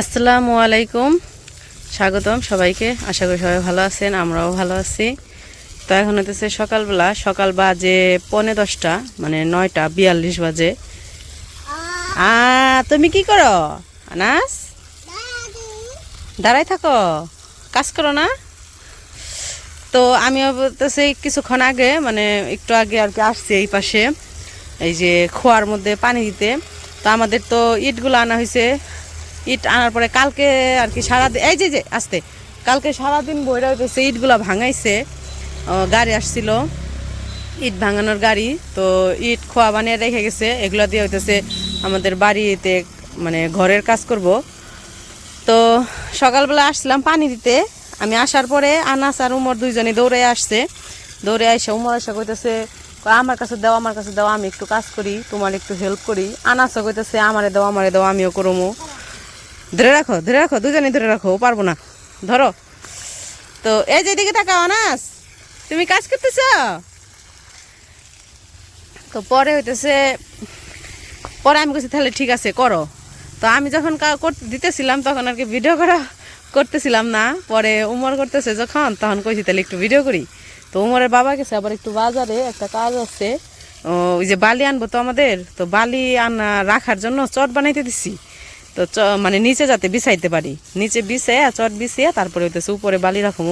আসসালামু আলাইকুম। স্বাগতম সবাইকে। আশা করি সবাই ভালো আছেন, আমরাও ভালো আছি। তো এখন হতেছে সকালবেলা, সকাল বাজে পনে দশটা মানে নয়টা, বিয়াল্লিশ বাজে। আ, তুমি কি করো? আনাস? দাঁড়াই থাকো। কাজ করো না? তো আমি বলতেছি কিছুক্ষণ আগে মানে একটু আগে আর কি আসছি এই পাশে, এই যে খোয়ার মধ্যে পানি দিতে। তো আমাদের তো ইটগুলো আনা হয়েছে ইট আনার পরে কালকে আর কি সারাদিন এই যে যে, আসতে। কালকে সারাদিন বইরা হইতেছে, ইটগুলো ভাঙাইছে। গাড়ি আসছিল। ইট ভাঙানোর গাড়ি, তো ইট খোয়া বানিয়ে রেখে গেছে। এগুলো দিয়ে হইতেছে আমাদের বাড়িতে মানে ঘরের কাজ করব। তো সকালবেলা আসলাম পানি দিতে। আমি আসার পরে আনাস আর উমর দুইজনে দৌড়ে আসছে। দৌড়ে এসে উমর এসে কইতেছে আমার কাছে দাও, আমার কাছে দাও, আমি একটু কাজ করি, তোমার একটু হেল্প করি। আনাসও কইতেছে, আমারে দাও আমারে দাও, আমিও করব ধরে রাখো ধরে রাখো দুজনে ধরে রাখো, ও পারব না। ধরো। তো এই যে দিকে থাকা আনাস তুমি কাজ করতেছ? তো পরে হইতেছে, পরে আমি কইছি, তাহলে ঠিক আছে, করো। তো আমি যখন দিতেছিলাম, তখন আর কি ভিডিও করা করতেছিলাম না। পরে উমর করতেছে যখন, তখন কইছি, তাহলে একটু ভিডিও করি। তো উমরের বাবা গেছে, আবার একটু বাজারে একটা কাজ আছে। ওই যে বালি আনব তো আমাদের, তো বালি আনা, রাখার জন্য চট বানাইতে দিছি। তো মানে নিচে যাতে বিছাইতে পারি। নিচে বিছে, চট বিছিয়ে তারপরে হইতেছে উপরে বালি রাখব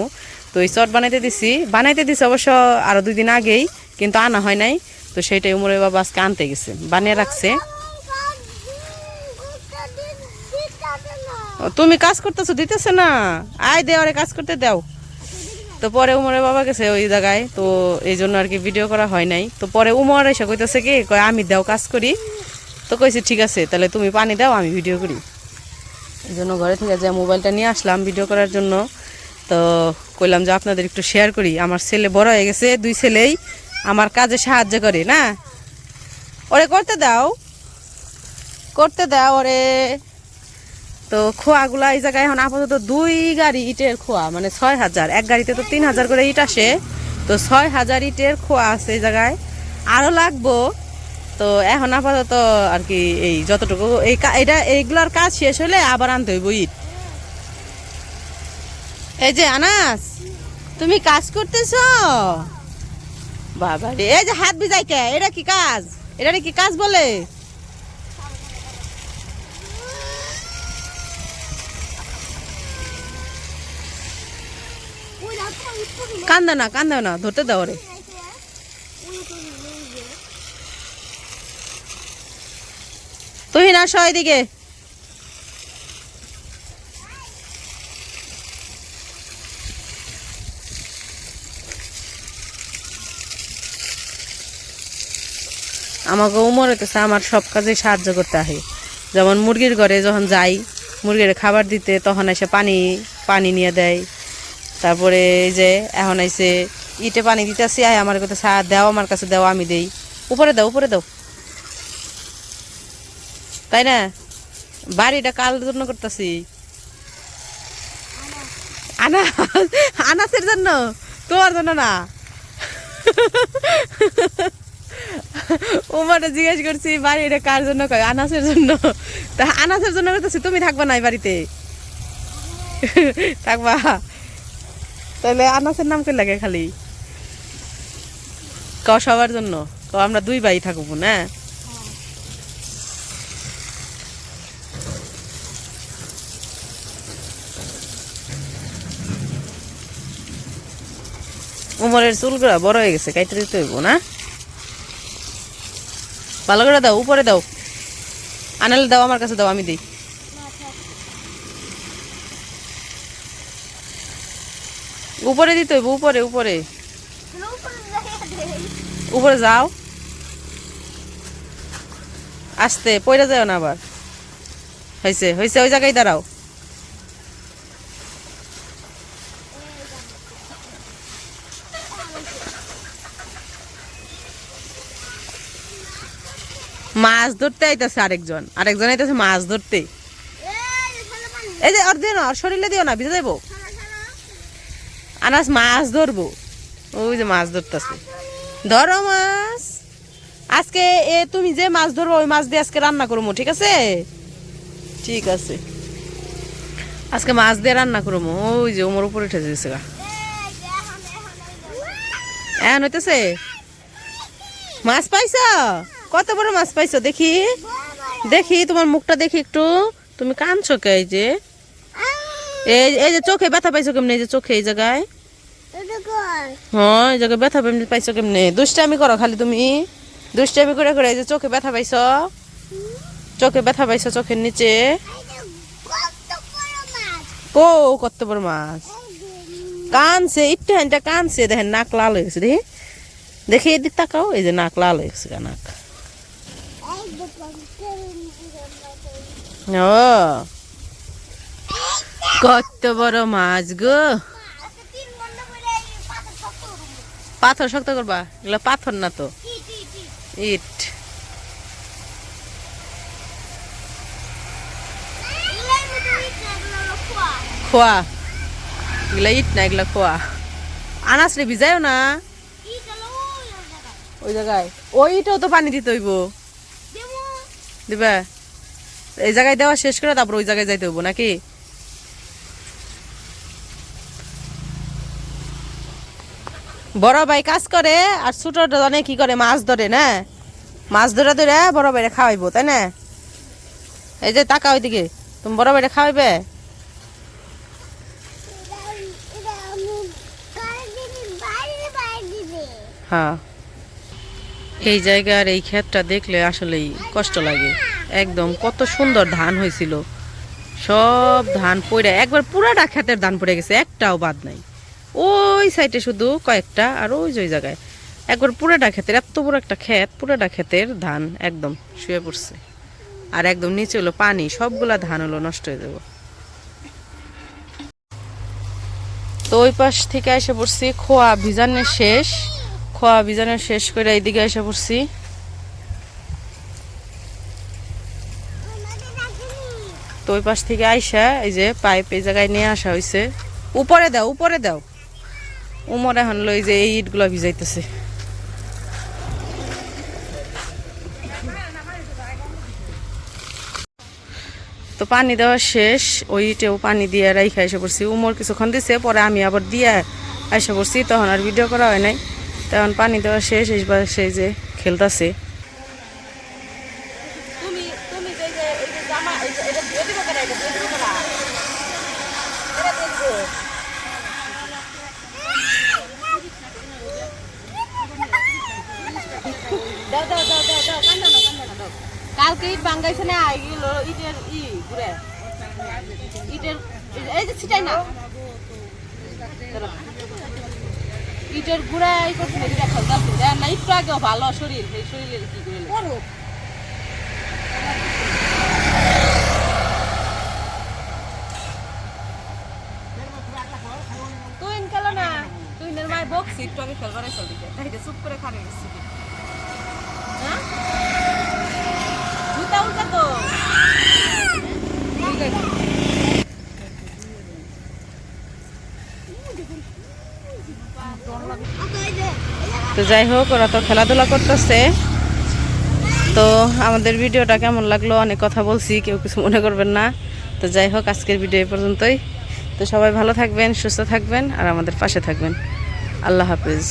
তো এই চট বানাইতে দিছি। বানাইতে দিছি অবশ্য আরও দুই দিন আগেই, কিন্তু আনা হয় নাই। তো সেইটাই উমরের বাবা আজকে আনতে গেছে, বানিয়ে রাখছে। তুমি কাজ করতেছো, দিতেছে না। আয় দেওয়ারে কাজ করতে দাও। তো পরে উমরের বাবা গেছে ওই জায়গায়। তো এই জন্য আর কি ভিডিও করা হয় নাই। তো পরে উমর এসে কইতেছে কি, কয় আমি দাও, কাজ করি। তো কইছে, ঠিক আছে, তাহলে তুমি পানি দাও, আমি ভিডিও করি। এই জন্য ঘরে থেকে যে মোবাইলটা নিয়ে আসলাম ভিডিও করার জন্য, তো কইলাম যে আপনাদের একটু শেয়ার করি। আমার ছেলে বড় হয়ে গেছে, দুই ছেলেই আমার কাজে সাহায্য করে, না? ওরে, করতে দাও করতে দাও ওরে। তো খোয়াগুলা এই জায়গায় এখন আপাতত দুই গাড়ি ইটের খোয়া মানে ছয় হাজার। এক গাড়িতে তো তিন হাজার করে ইট আসে, তো ছয় হাজার ইটের খোয়া আছে এই জায়গায়। আরও লাগবো। তো এখন আপাতত আর কি এই যতটুকু, এই এটা, এইগুলোর কাজ শেষ হলে আবার আনতে হইব ইট এই যে আনাস, তুমি কাজ করতেছ? বাবা রে এই যে হাত বিজাই কে এটা কি কাজ? এটা কি কাজ বলে? কান্দা না কান্দা না, ধরতে দাও রে তুই না সয় দিকে আমাকে উমর হইতেছে, আমার সব কাজে সাহায্য করতে আসে যেমন মুরগির ঘরে যখন যাই, মুরগির খাবার দিতে, তখন এসে পানি পানি নিয়ে দেয়। তারপরে এই যে, এখন আইসে ইটে পানি দিতেছি, আয় আমার কাছে চা দাও আমার কাছে, দাও, আমি দেই। উপরে দাও উপরে দাও। তাই না? বাড়িটা কাল জন্য করতেছি। আনা, আনাসের জন্য? তোমার জন্য না। উমারে জিজ্ঞেস করছি বাড়ি এটা কার জন্য? কয়, আনাসের জন্য। তা আনাসের জন্য করতেছি, তুমি থাকবা না বাড়িতে? থাকবা। তাহলে আনাসের নাম কে লাগে খালি? ক সবার জন্য। ক আমরা দুই ভাই থাকব, না? উমরের চুলগুলা বড় হয়ে গেছে কাইতে দিতে হইব না। ভালো করে দাও, উপরে দাও। আনালে দাও, আমার কাছে দাও, আমি দিই। উপরে দিতে হইব, উপরে উপরে। উপরে যাও। আস্তে পয়রা যাও না আবার। হয়েছে হয়েছে ওই জায়গায় দাঁড়াও মাছ ধরতে আইতেছে আরেকজন। আরেকজন আইতেছে মাছ ধরতে। এই যে, আর দিও না শরীরে দিও না, ভিজে যাইবো। আনাস মাছ ধরবো। ওই যে মাছ ধরতেছে। ধরো মাছ। আজকে এ, তুমি যে মাছ ধরবো, ওই মাছ দিয়ে আজকে রান্না করব, ঠিক আছে? ঠিক আছে। আজকে মাছ দিয়ে রান্না করব। ওই যে ওমর উপরে উঠে যেতেছে গা। এখন হইতেছে। মাছ পাইছ? কত বড় মাছ পাইছো? দেখি। দেখি, তোমার মুখটা দেখি একটু। তুমি কাঁদছো কে এই যে? এই এই যে চোখে ব্যথা পাইছো কেমনে? এই যে চোখে, এই জায়গায়? হ্যাঁ এই জায়গায় ব্যথা পাইছো কেমনে? দুষ্টামি করো খালি তুমি। দুষ্টামি করে করে এই যে চোখে ব্যথা পাইছো। চোখে ব্যথা পাইছো চোখের নিচে। ও, কত বড় মাছ। কানছে একটু হ্যান্ডটা কানছে। দেখেন, নাক লাল হয়ে গেছে, দেখি। দেখি, এদিক তাকাও, এই যে নাক লাল হয়ে গেছে নাক। ও। কত বড় মাছ গো। পাথর শক্ত করবা এগুলো পাথর না তো। ইট। খোয়া। এগুলা ইট না এগুলা খোয়া। আনাস রে ভিজায়ও না। ওই জায়গায়। ওইটাও তো পানি দিতে হইব। দিবা? এই জায়গায় দেওয়া শেষ করে তারপর ওই জায়গায় যাইতে হইব নাকি? বড় ভাই কাজ করে আর ছোট জনে কি করে মাছ ধরে না? মাছ ধরে ধরে বড় ভাইরে খাওয়াইবো তাই না? এই যে টাকা ওইদিকে তুমি বড় ভাইরে খাওয়াইবে? হ্যাঁ। এই জায়গার এই ক্ষেতটা দেখলে আসলেই কষ্ট লাগে। একদম কত সুন্দর ধান হয়েছিল। সব ধান পড়ে একবার পুরাটা ক্ষেতের ধান পড়ে গেছে, একটাও বাদ নাই। ওই সাইডে শুধু কয়েকটা আর ওই যে ওই জায়গায়। একবার পুরাটা ক্ষেতের, এত বড় একটা ক্ষেত, পুরাটা ক্ষেতের ধান একদম শুয়ে পড়ছে। আর একদম নিচে হলো পানি, সবগুলা ধান হলো নষ্ট হয়ে যাব। তো ওই পাশ থেকে এসে পড়ছি খোয়া ভিজানের শেষ। খোয়া ভিজানের শেষ করে এইদিকে এসে পড়ছি। তো ওই পাশ থেকে আইসা এই যে পাইপ এই জায়গায় নিয়ে আসা হয়েছে উপরে দাও উপরে দাও। উমর এখন লই যে এই ইটগুলো ভিজাইতেছে। তো পানি দেওয়া শেষ, ওই ইটেও পানি দিয়ে রাইখা এসে পড়ছি। উমর কিছুক্ষণ দিছে, পরে আমি আবার দিয়ে এসে পড়ছি, তখন আর ভিডিও করা হয় নাই। তখন পানি দেওয়া শেষ এইবার সেই যে খেলতাছে। কালকে ইট ভাঙ্গাইছে না ইটের ই, ঘুরে। ইটের এই যে ছিটাই না। ইটের গুড়া এই এটা খেলতে দেন না একটু আগেও ভালো শরীর এই শরীরের কি করে তুই খেলো না তুই মায়ের বকছি একটু আগে খেলবার চল দিকে তাই চুপ করে খানে গেছি হ্যাঁ? জুতা উল্টা তো। ঠিক আছে। তো যাই হোক, ওরা তো খেলাধুলা করতেছে। তো আমাদের ভিডিওটা কেমন লাগল? অনেক কথা বলছি, কেউ কিছু মনে করবেন না। তো যাই হোক, আজকের ভিডিও এ পর্যন্তই। তো সবাই ভালো থাকবেন, সুস্থ থাকবেন, আর আমাদের পাশে থাকবেন। আল্লাহ হাফিজ।